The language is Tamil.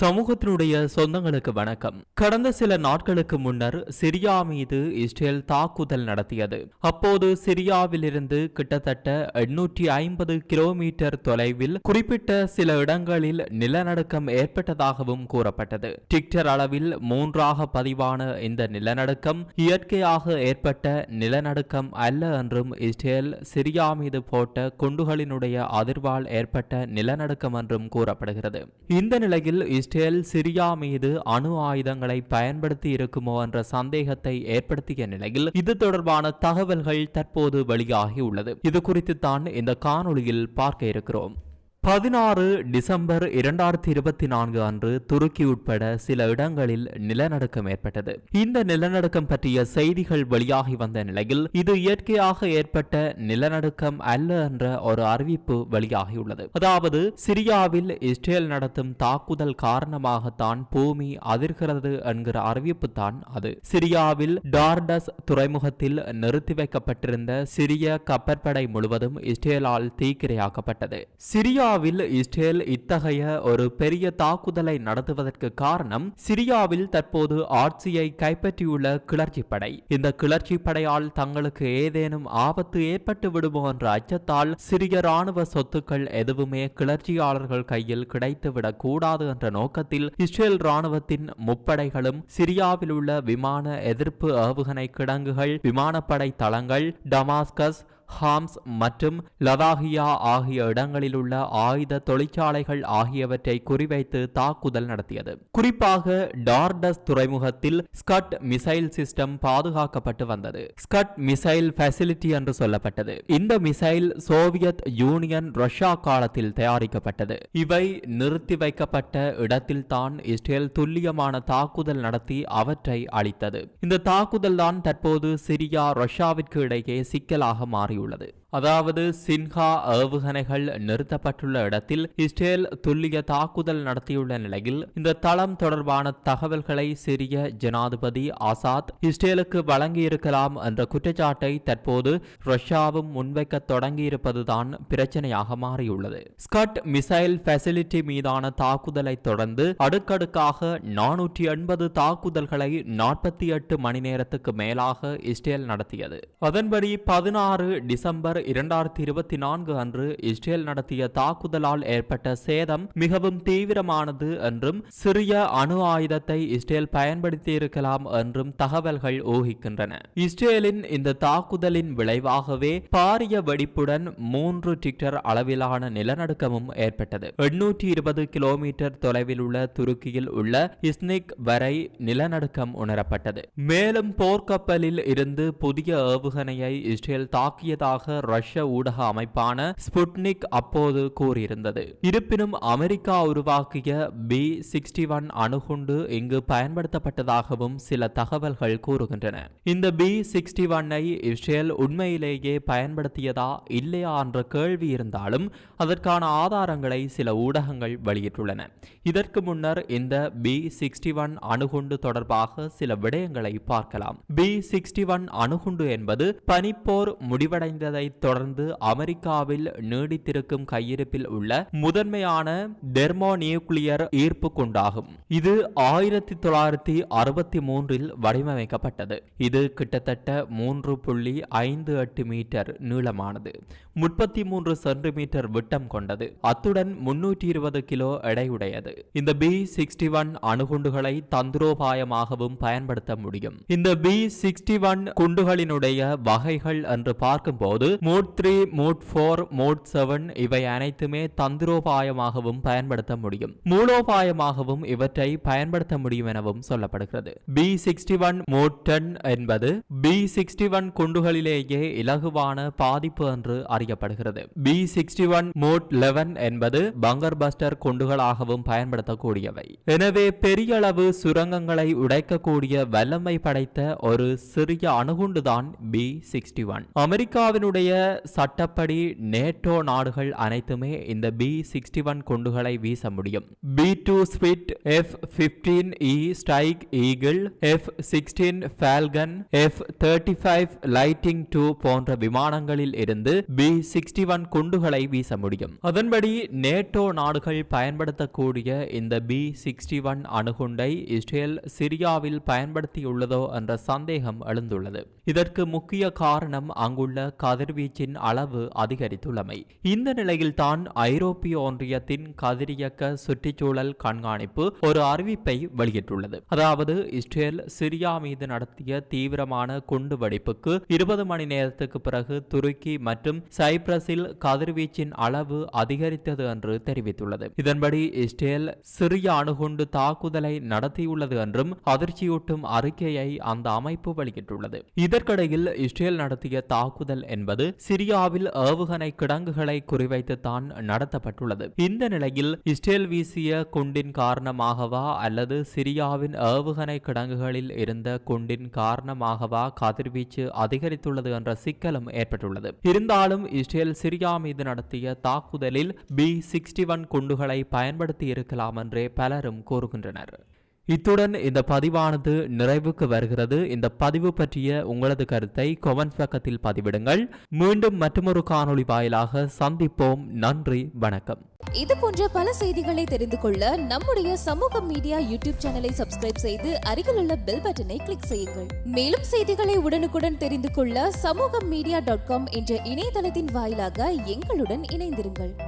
சமூகத்தினுடைய சொந்தங்களுக்கு வணக்கம். கடந்த சில நாட்களுக்கு முன்னர் சிரியா மீது இஸ்ரேல் தாக்குதல் நடத்தியது. அப்போது சிரியாவிலிருந்து கிட்டத்தட்ட எண்ணூற்றி ஐம்பது கிலோமீட்டர் தொலைவில் குறிப்பிட்ட சில இடங்களில் நிலநடுக்கம் ஏற்பட்டதாகவும் கூறப்பட்டது. டிக்டர் அளவில் மூன்றாக பதிவான இந்த நிலநடுக்கம் இயற்கையாக ஏற்பட்ட நிலநடுக்கம் அல்ல என்றும் இஸ்ரேல் சிரியா மீது போட்ட குண்டுகளினுடைய அதிர்வால் ஏற்பட்ட நிலநடுக்கம் என்றும் கூறப்படுகிறது. இந்த நிலையில் இஸ்ரேல் சிரியா மீது அணு ஆயுதங்களை பயன்படுத்தி இருக்குமோ என்ற சந்தேகத்தை ஏற்படுத்திய நிலையில் இது தொடர்பான தகவல்கள் தற்போது வெளியாகியுள்ளது இது குறித்து தான் இந்த காணொளியில் பார்க்க இருக்கிறோம். பதினாறு டிசம்பர் இரண்டாயிரத்தி இருபத்தி நான்கு அன்று துருக்கி உட்பட சில இடங்களில் நிலநடுக்கம் ஏற்பட்டது. இந்த நிலநடுக்கம் பற்றிய செய்திகள் வெளியாகி வந்த நிலையில் இது இயற்கையாக ஏற்பட்ட நிலநடுக்கம் அல்ல என்ற ஒரு அறிவிப்பு வெளியாகியுள்ளது. அதாவது சிரியாவில் இஸ்ரேல் நடத்தும் தாக்குதல் காரணமாகத்தான் பூமி அதிர்கிறது என்கிற அறிவிப்பு தான் அது. சிரியாவில் டார்டஸ் துறைமுகத்தில் நிறுத்தி வைக்கப்பட்டிருந்த சிரிய கப்பற்படை முழுவதும் இஸ்ரேலால் தீக்கிரையாக்கப்பட்டது. சிரியா சிரியாவில் இஸ்ரேல் இத்தகைய ஒரு பெரிய தாக்குதலை நடத்துவதற்கு காரணம் சிரியாவில் தற்போது ஆட்சியை கைப்பற்றியுள்ள கிளர்ச்சி படை. இந்த கிளர்ச்சி படையால் தங்களுக்கு ஏதேனும் ஆபத்து ஏற்பட்டு விடுமோ என்ற அச்சத்தால் சிறிய ராணுவ சொத்துக்கள் எதுவுமே கிளர்ச்சியாளர்கள் கையில் கிடைத்துவிடக் கூடாது என்ற நோக்கத்தில் இஸ்ரேல் ராணுவத்தின் முப்படைகளும் சிரியாவில் உள்ள விமான எதிர்ப்பு ஏவுகணை கிடங்குகள் விமானப்படை தளங்கள் டமாஸ்கஸ் ஹாம்ஸ் மற்றும் லதாகியா ஆகிய இடங்களில் உள்ள ஆயுத தொழிற்சாலைகள் ஆகியவற்றை குறிவைத்து தாக்குதல் நடத்தியது. குறிப்பாக டார்டஸ் துறைமுகத்தில் ஸ்கட் மிசைல் சிஸ்டம் பாதுகாக்கப்பட்டு வந்தது. ஸ்கட் மிசைல் ஃபெசிலிட்டி என்று சொல்லப்பட்டது. இந்த மிசைல் சோவியத் யூனியன் ரஷ்யா காலத்தில் தயாரிக்கப்பட்டது. இவை நிறுத்தி வைக்கப்பட்ட இடத்தில் தான் இஸ்ரேல் துல்லியமான தாக்குதல் நடத்தி அவற்றை அளித்தது இந்த தாக்குதல் தான் தற்போது சிரியா ரஷ்யாவிற்கு இடையே சிக்கலாக மாறி கூறியுள்ளது. அதாவது சின்ஹா ஏவுகணைகள் நிறுத்தப்பட்டுள்ள இடத்தில் இஸ்ரேல் துல்லிய தாக்குதல் நடத்தியுள்ள நிலையில் இந்த தளம் தொடர்பான தகவல்களை சிரிய ஜனாதிபதி ஆசாத் இஸ்ரேலுக்கு வழங்கியிருக்கலாம் என்ற குற்றச்சாட்டை தற்போது ரஷ்யாவும் முன்வைக்க தொடங்கியிருப்பதுதான் பிரச்சனையாக மாறியுள்ளது. ஸ்கட் மிசைல் ஃபெசிலிட்டி மீதான தாக்குதலை தொடர்ந்து அடுக்கடுக்காக நானூற்றி எண்பது தாக்குதல்களை நாற்பத்தி எட்டு மணி நேரத்துக்கு மேலாக இஸ்ரேல் நடத்தியது. அதன்படி பதினாறு டிசம்பர் இரண்டாயிரத்தி இருபத்தி நான்கு அன்று இஸ்ரேல் நடத்திய தாக்குதலால் ஏற்பட்ட சேதம் மிகவும் தீவிரமானது என்றும் சிறிய அணு ஆயுதத்தை இஸ்ரேல் பயன்படுத்தியிருக்கலாம் என்றும் தகவல்கள் ஊகிக்கின்றன. இஸ்ரேலின் இந்த தாக்குதலின் விளைவாகவே பாரிய வெடிப்புடன் மூன்று டிக்டர் அளவிலான நிலநடுக்கமும் ஏற்பட்டது. எண்ணூற்றி இருபது கிலோமீட்டர் தொலைவில் உள்ள துருக்கியில் உள்ள இஸ்னிக் வரை நிலநடுக்கம் உணரப்பட்டது. மேலும் போர்க்கப்பலில் இருந்து புதிய ஏவுகணையை இஸ்ரேல் தாக்கியதாக ரஷ்ய ஊடக அமைப்பான ஸ்புட்னிக் அப்போது கூறியிருந்தது. இருப்பினும் அமெரிக்கா உருவாக்கிய பி சிக்ஸ்டி ஒன் அணுகுண்டு இங்கு பயன்படுத்தப்பட்டதாகவும் சில தகவல்கள் கூறுகின்றன. இந்த பி சிக்ஸ்டி ஒன்னை இஸ்ரேல் உண்மையிலேயே பயன்படுத்தியதா இல்லையா என்ற கேள்வி இருந்தாலும் அதற்கான ஆதாரங்களை சில ஊடகங்கள் வெளியிட்டுள்ளன. இதற்கு முன்னர் இந்த பி சிக்ஸ்டி ஒன் அணுகுண்டு தொடர்பாக சில விடயங்களை பார்க்கலாம். பி சிக்ஸ்டி ஒன் அணுகுண்டு என்பது பனிப்போர் முடிவடைந்ததை தொடர்ந்து அமெரிக்காவில் நீடித்திருக்கும் கையிருப்பில் உள்ள முதன்மையான டெர்மோ நியூக்ளியர் ஈர்ப்பு குண்டாகும் இது ஆயிரத்தி தொள்ளாயிரத்தி அறுபத்தி மூன்றில் வடிவமைக்கப்பட்டது. இது கிட்டத்தட்ட மூன்று புள்ளி ஐந்து எட்டு மீட்டர் நீளமானது. முப்பத்தி மூன்று சென்டிமீட்டர் விட்டம் கொண்டது. அத்துடன் முன்னூற்றி இருபது கிலோ எடையுடையது. இந்த பி சிக்ஸ்டி ஒன் அணுகுண்டுகளை தந்திரோபாயமாகவும் பயன்படுத்த முடியும். இந்த பி சிக்ஸ்டி ஒன் குண்டுகளினுடைய வகைகள் என்று பார்க்கும்போது mod three mod four mod seven இவை அனைத்துமே தந்திரோபாயமாகவும் பயன்படுத்த முடியும். மூலோபாயமாகவும் இவற்றை பயன்படுத்த முடியும் எனவும் சொல்லப்படுகிறது. B sixty one mod ten என்பது பி சிக்ஸ்டி ஒன் குண்டுகளிலேயே இலகுவான பாதிப்பு என்று அறியப்படுகிறது. B sixty one mod eleven என்பது பங்கர் பஸ்டர் குண்டுகளாகவும் பயன்படுத்தக்கூடியவை. எனவே பெரிய அளவு சுரங்கங்களை உடைக்கக்கூடிய வல்லமை படைத்த ஒரு சிறிய அணுகுண்டுதான் பி சிக்ஸ்டி ஒன் அமெரிக்காவினுடைய சட்டப்படி நேட்டோ நாடுகள் அனைத்துமே இந்த பி சிக்ஸ்டி ஒன் குண்டுகளை வீச முடியும். B two spirit F fifteen E strike eagle F sixteen falcon F thirty five lightning two போன்ற விமானங்களில் இருந்து பி சிக்ஸ்டி ஒன் குண்டுகளை வீச முடியும். அதன்படி நேட்டோ நாடுகள் பயன்படுத்தக்கூடிய இந்த பி சிக்ஸ்டி ஒன் அணுகுண்டை இஸ்ரேல் சிரியாவில் பயன்படுத்தியுள்ளதோ என்ற சந்தேகம் எழுந்துள்ளது. இதற்கு முக்கிய காரணம் அங்குள்ள கதிர்வீச்சு கதிர்வீச்சின் அளவு அதிகரித்துள்ளமை. இந்த நிலையில்தான் ஐரோப்பிய ஒன்றியத்தின் கதிரியக்க சுற்றுச்சூழல் கண்காணிப்பு ஒரு அறிவிப்பை வெளியிட்டுள்ளது. அதாவது இஸ்ரேல் சிரியா மீது நடத்திய தீவிரமான குண்டு வெடிப்புக்கு இருபது மணி நேரத்துக்கு பிறகு துருக்கி மற்றும் சைப்ரஸில் கதிர்வீச்சின் அளவு அதிகரித்தது என்று தெரிவித்துள்ளது. இதன்படி இஸ்ரேல் சிறிய அணுகுண்டு தாக்குதலை நடத்தியுள்ளது என்றும் அதிர்ச்சியூட்டும் அறிக்கையை அந்த அமைப்பு வெளியிட்டுள்ளது. இதற்கிடையில் இஸ்ரேல் நடத்திய தாக்குதல் என்பது சிரியாவில் ஏவுகணை கிடங்குகளை குறிவைத்து தான் நடத்தப்பட்டுள்ளது. இந்த நிலையில் இஸ்ரேல் வீசிய குண்டின் காரணமாகவா அல்லது சிரியாவின் ஏவுகணை கிடங்குகளில் இருந்த குண்டின் காரணமாகவா கதிர்வீச்சு அதிகரித்துள்ளது என்ற சிக்கலும் ஏற்பட்டுள்ளது. இருந்தாலும் இஸ்ரேல் சிரியா மீது நடத்திய தாக்குதலில் பி சிக்ஸ்டி ஒன் குண்டுகளை பயன்படுத்தி இருக்கலாம் என்றே பலரும் கூறுகின்றனர். இத்துடன் இந்த பதிவானது நிறைவுக்கு வருகிறது. இந்த பதிவு பற்றிய உங்களது கருத்தை கொமெண்ட் பக்கத்தில் பதிவிடுங்கள். மீண்டும் மற்றொரு காணொளி வாயிலாக சந்திப்போம். நன்றி வணக்கம். இது போன்ற பல செய்திகளை தெரிந்து கொள்ள நம்முடைய சமூக மீடியா யூடியூப் சேனலை சப்ஸ்கிரைப் செய்து அருகில் உள்ள பெல் பட்டனை கிளிக் செய்யுங்கள். மேலும் செய்திகளை உடனுக்குடன் தெரிந்து கொள்ள சமூக மீடியா டாட் காம் என்ற இணையதளத்தின் வாயிலாக எங்களுடன் இணைந்திருங்கள்.